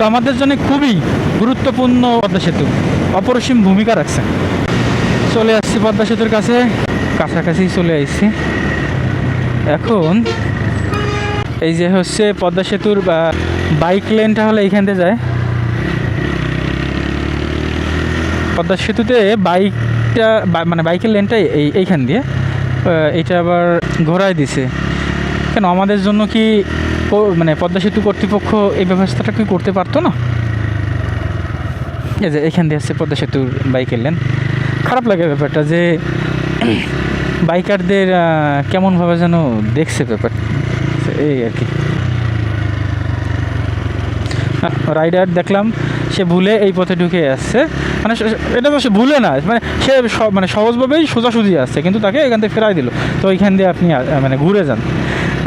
তো আমাদের জন্য খুবই গুরুত্বপূর্ণ পদ্মা সেতু। অপরিসীম ভূমিকা রাখছে। চলে আসছি পদ্মা সেতুর কাছে। কাছাকাছি চলে আসছি এখন এই যে হচ্ছে পদ্মা সেতুর, বা বাইক লেনটা হলে এইখান দিয়ে যায়। পদ্মা সেতুতে বাইকটা মানে বাইকের লেনটা এই, এইখান দিয়ে। এইটা আবার ঘোরায় দিছে। কেন? আমাদের জন্য কি মানে পদ্মা সেতু কর্তৃপক্ষ এই ব্যবস্থাটা কি করতে পারতো না? এই যে এখান দিয়ে আসছে পদ্মা সেতুর বাইকের লেন খারাপ লাগে ব্যাপারটা যে বাইকারদের কেমনভাবে যেন দেখছে ব্যাপার এই আর কি। রাইডার দেখলাম, সে ভুলে এই পথে ঢুকে আসছে। মানে এটা তো সে ভুলে না। মানে সে মানে সহজভাবেই সোজাসুজি আসছে, কিন্তু তাকে এখান থেকে ফেরাই দিল। তো ওইখান দিয়ে আপনি মানে ঘুরে যান।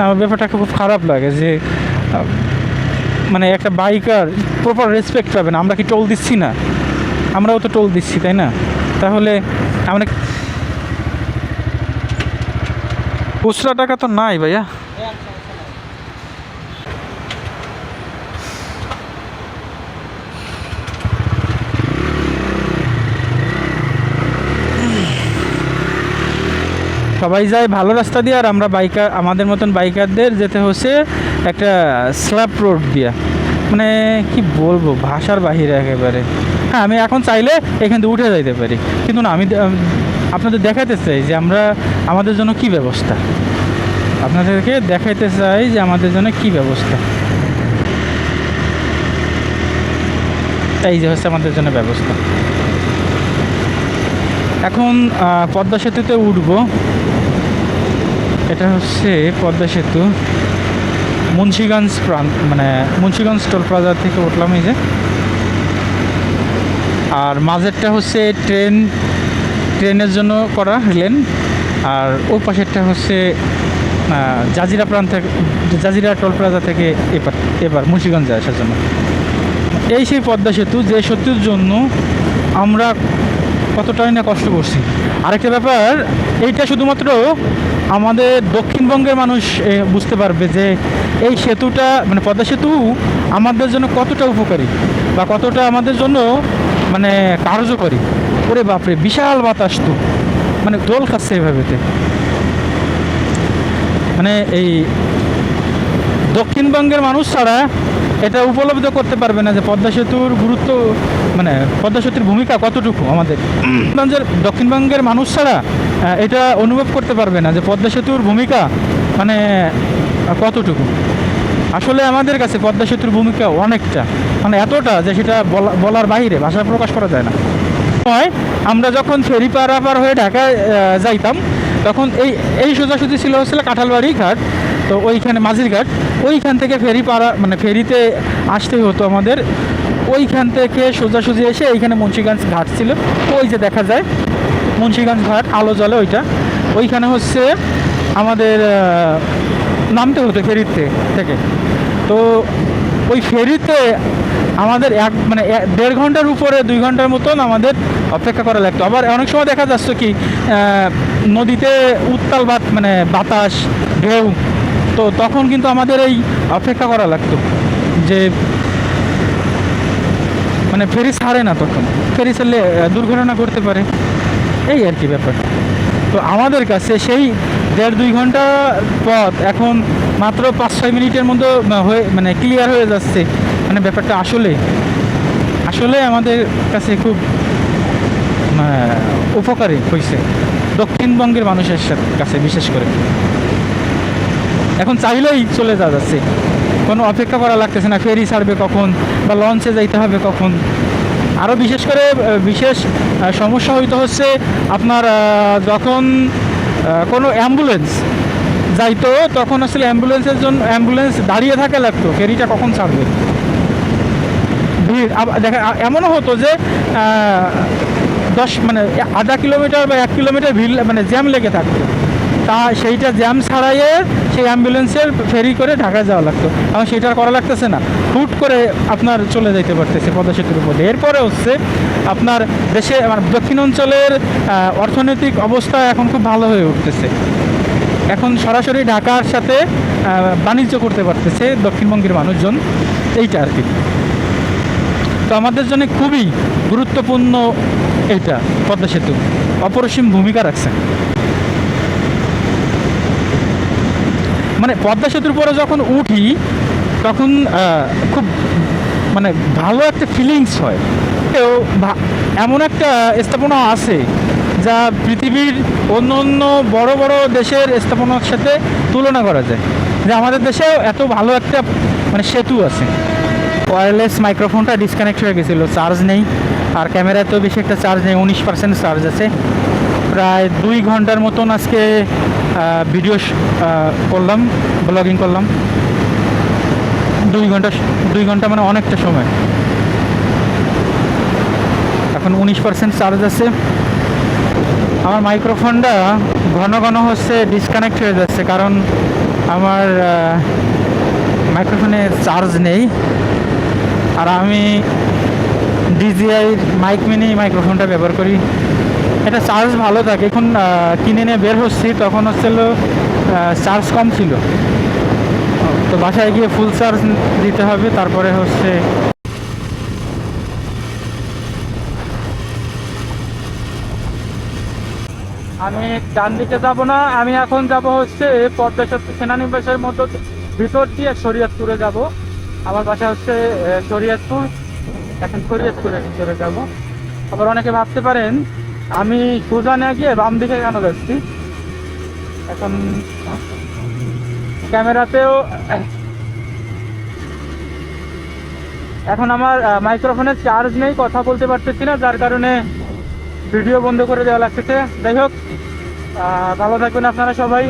আমার ব্যাপারটা খুব খারাপ লাগে যে মানে একটা বাইকার প্রপার রেসপেক্ট পাবে না। আমরা কি টোল দিচ্ছি না? আমরাও তো টোল দিচ্ছি, তাই না? তাহলে আমরা খুচরা টাকা তো নাই ভাইয়া। সবাই যায় ভালো রাস্তা দিয়ে আর আমরা বাইকার, আমাদের মতন বাইকারদের যেতে হচ্ছে একটা স্ল্যাপ রোড দিয়া। মানে কি বলব, ভাষার বাহিরে একেবারে। হ্যাঁ আমি এখন চাইলে এখান থেকে উঠে যাইতে পারি। কিন্তু না, আমি আপনাদের দেখাতে চাই যে আমরা আমাদের জন্য কি ব্যবস্থা? আপনাদেরকে দেখাইতে চাই যে আমাদের জন্য কি ব্যবস্থা। এই যে হচ্ছে আমাদের জন্য ব্যবস্থা। এখন পদ্মা সেতুতে উঠবো। এটা হচ্ছে পদ্মা সেতু। মুন্সিগঞ্জ প্রান্ত মানে মুন্সিগঞ্জ টোল প্লাজা থেকে উঠলাম এই যে। আর মাঝেরটা হচ্ছে ট্রেন, ট্রেনের জন্য করা লেন। আর ওই পাশেরটা হচ্ছে জাজিরা প্রান্ত, জাজিরা টোল প্লাজা থেকে এবার এবার মুন্সিগঞ্জে আসার জন্য। এই সেই পদ্মা সেতু, যে সেতুর জন্য আমরা কতটাই না কষ্ট করছি। আরেকটা ব্যাপার, এইটা শুধুমাত্র আমাদের দক্ষিণবঙ্গের মানুষ বুঝতে পারবে যে এই সেতুটা মানে পদ্মা সেতু আমাদের জন্য কতটা উপকারী বা কতটা আমাদের জন্য মানে কার্যকরী। ওরে বাপরে বিশাল বাতাস তো। মানে দোল খাচ্ছে এভাবেতে। মানে এই দক্ষিণবঙ্গের মানুষ ছাড়া এটা উপলব্ধ করতে পারবে না যে পদ্মা সেতুর গুরুত্ব মানে পদ্মা সেতুর ভূমিকা কতটুকু আমাদের। দক্ষিণবঙ্গের দক্ষিণবঙ্গের মানুষ ছাড়া এটা অনুভব করতে পারবে না যে পদ্মা সেতুর ভূমিকা মানে কতটুকু? আসলে আমাদের কাছে পদ্মা সেতুর ভূমিকা অনেকটা। মানে এতটা যে সেটা বলা, বলার বাইরে ভাষায় প্রকাশ করা যায় না। সময় আমরা যখন ফেরি পারাপার হয়ে ঢাকায় যাইতাম, তখন এই এই সোজাসুজি ছিল হচ্ছিল কাঁঠালবাড়ি ঘাট, তো ওইখানে মাঝির ঘাট। ওইখান থেকে ফেরি পাড়া মানে ফেরিতে আসতে হতো আমাদের। ওইখান থেকে সোজাসুজি এসে এইখানে মুন্সিগঞ্জ ঘাট ছিল। ওই যে দেখা যায় মুন্সিগঞ্জ ঘাট, আলো জলে ওইটা। ওইখানে হচ্ছে আমাদের নামতে হতো ফেরিতে থেকে। তো ওই ফেরিতে আমাদের এক মানে দেড় ঘণ্টার উপরে, দুই ঘণ্টার মতন আমাদের অপেক্ষা করা লাগতো। আবার অনেক সময় দেখা যাচ্ছে কি নদীতে উত্তাল বাত মানে বাতাস, ঢেউ, তো তখন কিন্তু আমাদের এই অপেক্ষা করা লাগতো যে মানে ফেরি ছাড়ে না তখন। ফেরি ছাড়লে দুর্ঘটনা করতে পারে। এই আর কি ব্যাপার। তো আমাদের কাছে সেই দেড় দুই ঘণ্টা পথ এখন মাত্র পাঁচ ছয় মিনিটের মধ্যে হয়ে মানে ক্লিয়ার হয়ে যাচ্ছে। মানে ব্যাপারটা আসলে আসলে আমাদের কাছে খুব মানে, উপকারী হয়েছে দক্ষিণবঙ্গের মানুষের সাথে কাছে বিশেষ করে। এখন চাইলেই চলে যাওয়া যাচ্ছে। কোনো অপেক্ষা করা লাগতেছে না ফেরি ছাড়বে কখন বা লঞ্চে যাইতে হবে কখন? আরও বিশেষ করে বিশেষ সমস্যা হইতে হচ্ছে আপনার যখন কোনো অ্যাম্বুলেন্স যাইতো, তখন আসলে অ্যাম্বুলেন্সের জন্য অ্যাম্বুলেন্স দাঁড়িয়ে থাকা লাগতো, ফেরিটা কখন ছাড়বে? ভিড় দেখা এমনও হতো যে দশ মানে আধা কিলোমিটার বা এক কিলোমিটার ভিড় মানে জ্যাম লেগে থাকতো। তা সেইটা জ্যাম ছাড়াইয়ে সেই অ্যাম্বুলেন্সের ফেরি করে ঢাকায় যাওয়া লাগতো। এখন সেটা করা লাগতেছে না। হুট করে আপনার চলে যাইতে পারতেছে পদ্মা সেতুর উপর। এরপরে হচ্ছে আপনার দেশে, আমার দক্ষিণ অঞ্চলের অর্থনৈতিক অবস্থা এখন খুব ভালো হয়ে উঠতেছে। এখন সরাসরি ঢাকার সাথে বাণিজ্য করতে পারতেছে দক্ষিণবঙ্গের মানুষজন। এইটা আর কি। তো আমাদের জন্য খুবই গুরুত্বপূর্ণ এটা পদ্মা সেতু। অপরিসীম ভূমিকা রাখছে। মানে পদ্মা সেতুর পরে যখন উঠি, তখন খুব মানে ভালো একটা ফিলিংস হয়। তো এমন একটা স্থাপনা আছে যা পৃথিবীর অন্য অন্য বড় বড় দেশের স্থাপনার সাথে তুলনা করা যায়। যে আমাদের দেশেও এত ভালো একটা মানে সেতু আছে। ওয়্যারলেস মাইক্রোফোনটা ডিসকানেক্ট হয়ে গেছিল চার্জ নেই। আর ক্যামেরাতেও বেশি একটা চার্জ নেই, উনিশ পার্সেন্ট চার্জ আছে। প্রায় দুই ঘণ্টার মতন আজকে ভিডিও করলাম ব্লগিং করলাম। দুই ঘণ্টা দুই ঘণ্টা মানে অনেকটা সময়। এখন উনিশ পার্সেন্ট চার্জ আছে। আমার মাইক্রোফোনটা ঘন ঘন হচ্ছে ডিসকানেক্ট হয়ে যাচ্ছে, কারণ আমার মাইক্রোফোনে চার্জ নেই। আর আমি ডিজিআই মাইক মিনি মাইক্রোফোনটা ব্যবহার করি। এটা চার্জ ভালো থাকে। এখন কিনে নিয়ে বের হচ্ছি, তখন হচ্ছিল চার্জ কম ছিল। তো বাসায় গিয়ে ফুল চার্জ দিতে হবে, তারপরে হচ্ছে আমি ডান দিকে যাব না, আমি এখন যাব হচ্ছে পদ্মা সেনানিবাসের মতো ভিতর দিয়ে শরীয়তপুরে যাব। আমার বাসা হচ্ছে শরীয়তপুর, এখন শরীয়তপুরের ভিতরে যাব। আবার অনেকে ভাবতে পারেন আমি সোজা না গিয়ে বাম দিকে কেন যাচ্ছি? এখন ক্যামেরাতেও এখন আমার মাইক্রোফোনের চার্জ নেই, কথা বলতে পারতেছি না, যার কারণে ভিডিও বন্ধ করে দেওয়া লাগতেছে। যাই হোক ভালো থাকবেন আপনারা সবাই।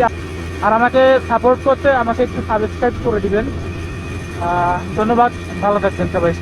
আর আমাকে সাপোর্ট করতে আমাকে একটু সাবস্ক্রাইব করে দিবেন। ধন্যবাদ, ভালো থাকবেন সবাই।